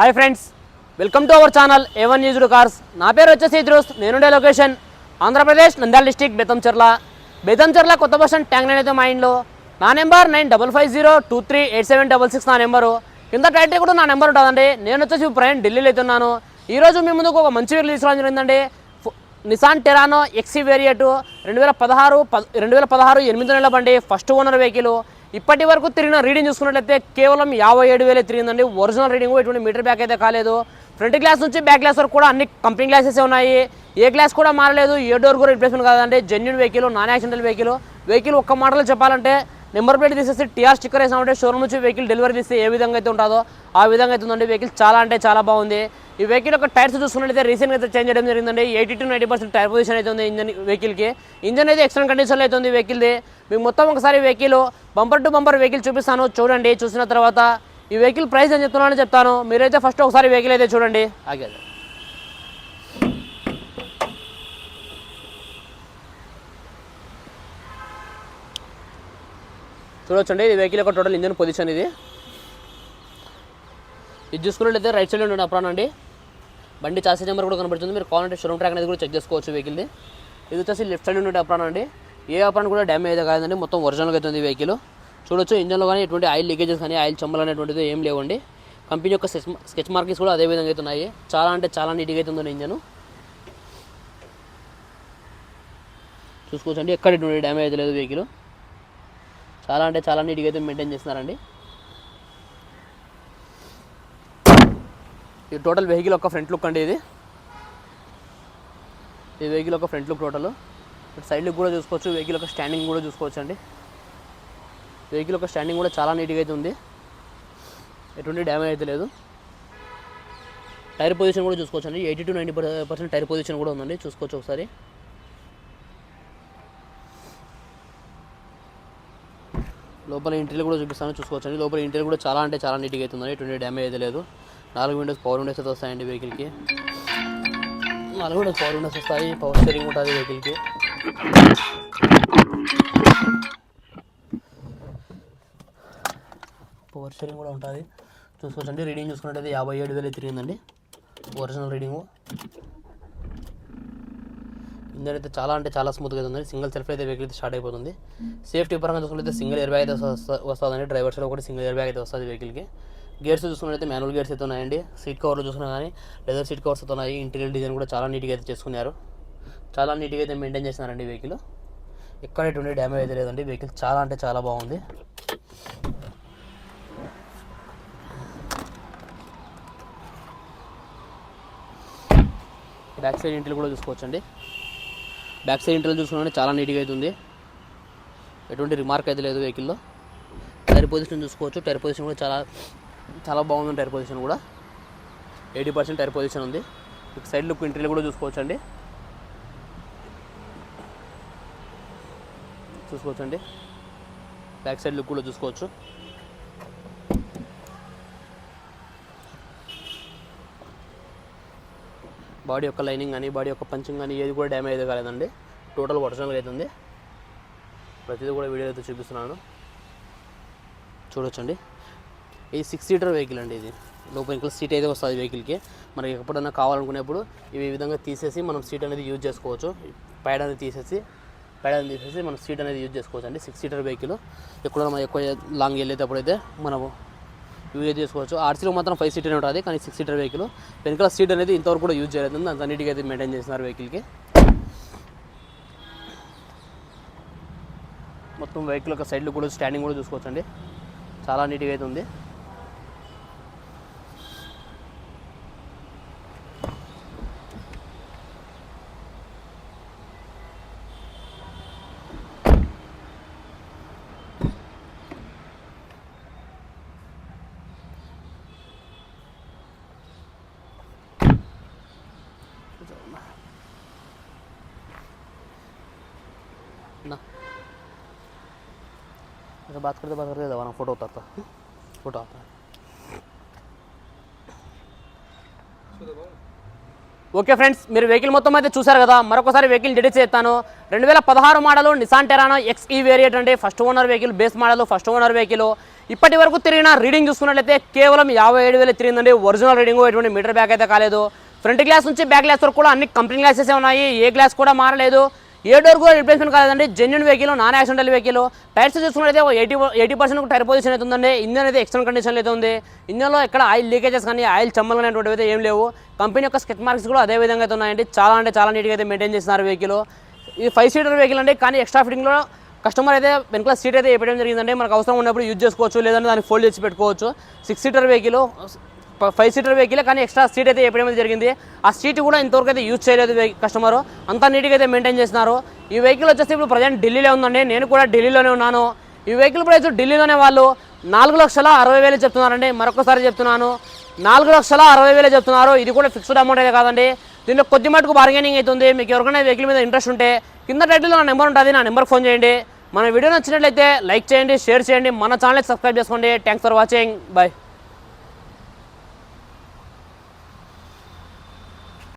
Hi friends welcome to our channel A one used cars నా పేరు వచ్చేసి ఇద్రూస్ నేనుండే లొకేషన్. ఆంధ్రప్రదేశ్ నంద్యాల డిస్టిక్ బెతంచెర్ల బెతంచెర్ల కొత్త బస్ ట్యాంక్ నేను అయితే మా ఇంట్లో. నా number nine double five zero two three eight seven double six నా నెంబరు. కింద టైటిల్ కూడా నా నెంబర్ ఉంటుందండి. నేను వచ్చేసి ప్రయాణం ఢిల్లీలో అయితే ఉన్నాను ఈరోజు మీ ముందుకు ఒక మంచి వీడియో తీసుకోవడం జరిగిందండి. నిసాన్ టెరానో ఎక్సీ వేరియట్ రెండు వేల పదహారు రెండు వేల పదహారు ఎనిమిది నెలల బండి ఫస్ట్ ఓనర్ వెహికల్ ఇప్పటి వరకు తిరిగిన రీడింగ్ చూసుకున్నట్లయితే కేవలం యాభై ఏడు వేలే తిరిగిందండి. ఒరిజినల్ రీడింగ్ ఎటువంటి మీటర్ బ్యాక్ అయితే కాలేదు. ఫ్రంట్ గ్లాస్ నుంచి బ్యాక్ గ్లాస్ వరకు కూడా అన్ని కంపెనీ గ్లాసెస్ ఉన్నాయి. ఏ గ్లాస్ కూడా మారలేదు. ఏ డోర్ కూడా రిప్లేస్మెంట్ కాదండి. Genuine vehicle non accidental vehicle vehicle ఒక్క మాటలో చెప్పాలంటే నెంబర్ ప్లేట్ తీసేసి టీఆర్ స్టిక్కర్ వేసామంటే షోరూమ్ నుంచి వెహికల్ డెలివరీ తీస్తే ఏ విధంగా అయితే ఉంటుందో ఆ విధంగా అయితే ఉందండి. వెహికల్ చాలా అంటే చాలా బాగుంది. ఈ వెహికల్ యొక్క టైర్స్ చూసుకున్నట్లయితే రీసెంట్గా అయితే చేంజ్ చేయడం జరిగిందండి. Eighty to ninety percent tyre position అయితే ఉంది ఇంజన్ వెహికల్కి ఇంజన్ అయితే ఎక్సలెంట్ కండిషన్లో అయితే ఉంది వెహికల్ది మీకు మొత్తం ఒకసారి vehicle bumper to bumper vehicle చూపిస్తాను. చూడండి చూసిన తర్వాత ఈ వెహికల్ ప్రైస్ అని చెప్తున్నానని చెప్తాను. మీరైతే ఫస్ట్ ఒకసారి వెహికల్ అయితే చూడండి. ఆగేది చూడొచ్చండి. ఇది వెహికల్ యొక్క టోటల్ ఇంజన్ పొజిషన్ ఇది. ఇది చూసుకున్నట్లయితే రైట్ సైడ్ ఉండే అప్రాన్ అండి. బండి చాసీ నెంబర్ కూడా కనబడుతుంది. మీరు కావాలంటే షోరూమ్ ట్రాక్ అనేది కూడా చెక్ చేసుకోవచ్చు వెహికల్ది ఇది వచ్చేసి లెఫ్ట్ సైడ్ ఉండే అప్రాన్ అండి. ఏ అప్రాన్ కూడా డ్యామేజ్ అయితే కాదండి. మొత్తం ఒరిజినల్గా అయితే ఉంది వెహికల్ చూడొచ్చు ఇంజన్లో కానీ ఎటువంటి ఆయిల్ లీకేజెస్ కానీ ఆయిల్ చెమ్మలు అనేటువంటిది ఏం లేవండి. కంపెనీ యొక్క స్కెచ్ స్కెచ్ మార్కింగ్స్ కూడా అదే విధంగా అయితే ఉన్నాయి. చాలా అంటే చాలా నీట్గా అవుతుంది ఇంజన్. చూసుకోవచ్చండి. ఎక్కడ ఎటువంటి డ్యామేజ్ లేదు వెహికల్ చాలా అంటే చాలా నీట్గా అయితే మెయింటైన్ చేస్తున్నారండి. ఇది టోటల్ వెహికల్ ఒక ఫ్రంట్ లుక్ అండి ఇది. ఈ వెహికల్ ఒక ఫ్రంట్ లుక్ టోటల్ ఇటు సైడ్ లుక్ కూడా చూసుకోవచ్చు వెహికల్ ఒక స్టాండింగ్ కూడా చూసుకోవచ్చు అండి వెహికల్ ఒక స్టాండింగ్ కూడా చాలా నీట్గా అయితే ఉంది. ఎటువంటి డ్యామేజ్ అయితే లేదు. టైర్ పొజిషన్ కూడా చూసుకోవచ్చు అండి eighty to ninety percent tyre position కూడా ఉందండి. చూసుకోవచ్చు ఒకసారి. లోపల ఇంటీరియర్ కూడా చూపిస్తాను చూసుకోవచ్చండి. లోపల ఇంటీరియర్ కూడా చాలా అంటే చాలా నీట్గా అవుతుంది ఎటువంటి డ్యామేజ్ అయితే లేదు. నాలుగు విండోస్ పవర్ విండోస్ అయితే వస్తాయండి వెహికల్కి నాలుగు విండోస్ పవర్ విండోస్ వస్తాయి. పవర్ స్టీరింగ్ ఉంటుంది వెహికల్కి పవర్ స్టీరింగ్ కూడా ఉంటుంది. చూసుకోవచ్చండి. రీడింగ్ చూసుకున్నట్టయితే యాభై ఏడు వేలు తిరిగిందండి. ఒరిజినల్ రీడింగు ఇంజన్ అయితే చాలా అంటే చాలా స్మూత్గా ఉంది. సింగిల్ సెల్ఫ్ అయితే వెహికల్ అయితే స్టార్ట్ అయిపోతుంది. సేఫ్టీ పరంగా చూసుకుంటే సింగిల్ ఇయర్ బ్యాగ్ అయితే వస్త- వస్తుందండి. డ్రైవర్ సైడ్ ఒకటి సింగిల్ ఇయర్ బ్యాగ్ అయితే వస్తుంది వెహికల్కి గేర్స్ చూసుకున్నట్లయితే మాన్యువల్ గేర్స్ అయితే ఉన్నాయండి. సీట్ కవర్లు చూసుకున్నా కానీ లెదర్ సీట్ కవర్స్ అయితే ఉన్నాయి. ఇంటీరియర్ డిజైన్ కూడా చాలా నీట్గా అయితే చేసుకున్నారు. చాలా నీట్గా అయితే మెయింటైన్ చేస్తున్నారండి వెహికల్ ఎక్కడ ఎటువంటి డ్యామేజ్ అయితే లేదండి. వెహికల్ చాలా అంటే చాలా బాగుంది. బ్యాక్ సైడ్ ఇంటిలో కూడా చూసుకోవచ్చండి. బ్యాక్ సైడ్ ఇంటర్వ్యూ చూసుకున్నా చాలా నీట్గా అయితే ఉంది ఎటువంటి రిమార్క్ అయితే లేదు వెహికల్లో. టైర్ పొజిషన్ చూసుకోవచ్చు. టైర్ పొజిషన్ కూడా చాలా చాలా బాగుంది టైర్ పొజిషన్ కూడా. ఎయిటీ పర్సెంట్ టైర్ పొజిషన్ ఉంది. సైడ్ లుక్ ఇంటర్వ్యూ కూడా చూసుకోవచ్చు అండి చూసుకోవచ్చు అండి బ్యాక్ సైడ్ లుక్ కూడా చూసుకోవచ్చు. బాడీ యొక్క లైనింగ్ కానీ బాడీ యొక్క పంచింగ్ కానీ ఏది కూడా డ్యామేజ్ కాలేదండి. టోటల్ ఒరిజినల్గా అవుతుంది ప్రతిదీ కూడా వీడియో అయితే చూపిస్తున్నాను. చూడొచ్చండి. ఇది సిక్స్ సీటర్ వెహికల్ అండి ఇది. లోపల ఇంకా సీట్ అయితే వస్తుంది వెహికల్కి మనకి ఎప్పుడైనా కావాలనుకునేప్పుడు ఇవి ఈ విధంగా తీసేసి మనం సీట్ అనేది యూజ్ చేసుకోవచ్చు. ప్యాడ్ అనేది తీసేసి ప్యాడ్ అనేది తీసేసి మనం సీట్ అనేది యూజ్ చేసుకోవచ్చు అండి సిక్స్ సీటర్ వెహికల్ ఎక్కడ మనం ఎక్కువ లాంగ్ వెళ్ళేటప్పుడు అయితే మనము యూజ్ అయితే చేసుకోవచ్చు ఆర్సీలో మాత్రం ఫైవ్ సీటర్ ఉంటుంది కానీ సిక్స్ సీటర్ వెహికల్ వెనకాల సీట్ అనేది ఇంతవరకు కూడా యూజ్ చేయలేదు. అంత నీట్గా అయితే మెయింటైన్ చేస్తున్నారు వెహికల్కి మొత్తం వెహికల్ యొక్క సైడ్లో కూడా స్టాండింగ్ కూడా చూసుకోవచ్చండి. చాలా నీట్గా అయితే ఉంది. ना ऐसे बात करते बात करते दबाना फोटो उतारता फोटो आता है ఓకే ఫ్రెండ్స్ మీరు వెహికల్ మొత్తం అయితే చూసారు కదా మరొకసారి వెహికల్ డీటెయిల్స్ చేస్తాను రెండు వేల పదహారు model Nissan Terrano X E variant అంటే first owner vehicle base model first owner vehicle ఇప్పటి వరకు తిరిగిన రీడింగ్ చూసుకున్నట్లయితే కేవలం యాభై ఏడు వేలు తిరిగిందండి ఒరిజినల్ రీడింగ్ ఎటువంటి మీటర్ బ్యాక్ అయితే కాలేదు ఫ్రంట్ గ్లాస్ నుంచి బ్యాక్ గ్లాస్ వరకు కూడా అన్ని కంపెనీ గ్లాసెస్ ఉన్నాయి ఏ గ్లాస్ కూడా మారలేదు ఏ డోర్ కూడా రిప్లేస్మెంట్ కాదండి genuine vehicle non accidental vehicle tyres చూసుకున్నట్లయితే eighty eighty percent tyre position అయితే ఉందండి. ఇంజన్ అయితే ఎక్స్టర్నల్ కండిషన్ అయితే ఉంది. ఇంజన్లో ఎక్కడ ఆయిల్ లీకేజెస్ కానీ ఆయిల్ చమ్మలు అనేటువంటివి అయితే ఏం లేవు. కంపెనీ యొక్క స్కెట్ మార్క్స్ కూడా అదే విధంగా అయితే ఉన్నాయండి. చాలా అంటే చాలా నీట్గా అయితే మెయింటైన్ చేస్తున్నారు వెహికల్ ఇది ఫైవ్ సీటర్ వెహికల్ అండి. కానీ ఎక్స్ట్రా ఫిట్టింగ్లో కస్టమర్ అయితే వెనకాల సీట్ అయితే వేయడం జరిగిందండి. మనకు అవసరం ఉన్నప్పుడు యూజ్ చేసుకోవచ్చు. లేదంటే దాన్ని ఫోల్డ్ చేసి పెట్టుకోవచ్చు. Six seater vehicle five seater vehicle కానీ ఎక్స్ట్రా సీట్ అయితే ఎప్పుడైతే జరిగింది. ఆ సీట్ కూడా ఇంతవరకు అయితే యూజ్ చేయలేదు కస్టమర్ అంతా నీట్గా అయితే మెయింటైన్ చేస్తున్నారు ఈ వెహికల్ వచ్చేసి ఇప్పుడు ప్రజెంట్ ఢిల్లీలో ఉందండి. నేను కూడా ఢిల్లీలోనే ఉన్నాను. ఈ వెహికల్ ప్రైస్ ఢిల్లీలోనే వాళ్ళు నాలుగు లక్షల అరవై వేలు చెప్తున్నారండి. మరొకసారి చెప్తున్నాను. నాలుగు లక్షల అరవై వేలు చెప్తున్నారు. ఇది కూడా ఫిక్స్డ్ అమౌంట్ అయితే కాదండి. దీనిలో కొద్ది మటుకు బార్గెనింగ్ అవుతుంది. మీకు ఎవరికైనా వెహికల్ మీద ఇంట్రెస్ట్ ఉంటే కింద టైటిల్లో నా నెంబర్ ఉంటుంది. నా నెంబర్కి ఫోన్ చేయండి. మన వీడియో నచ్చినట్లయితే లైక్ చేయండి షేర్ చేయండి. మన ఛానల్కి సబ్స్క్రైబ్ చేసుకోండి. Thanks for watching bye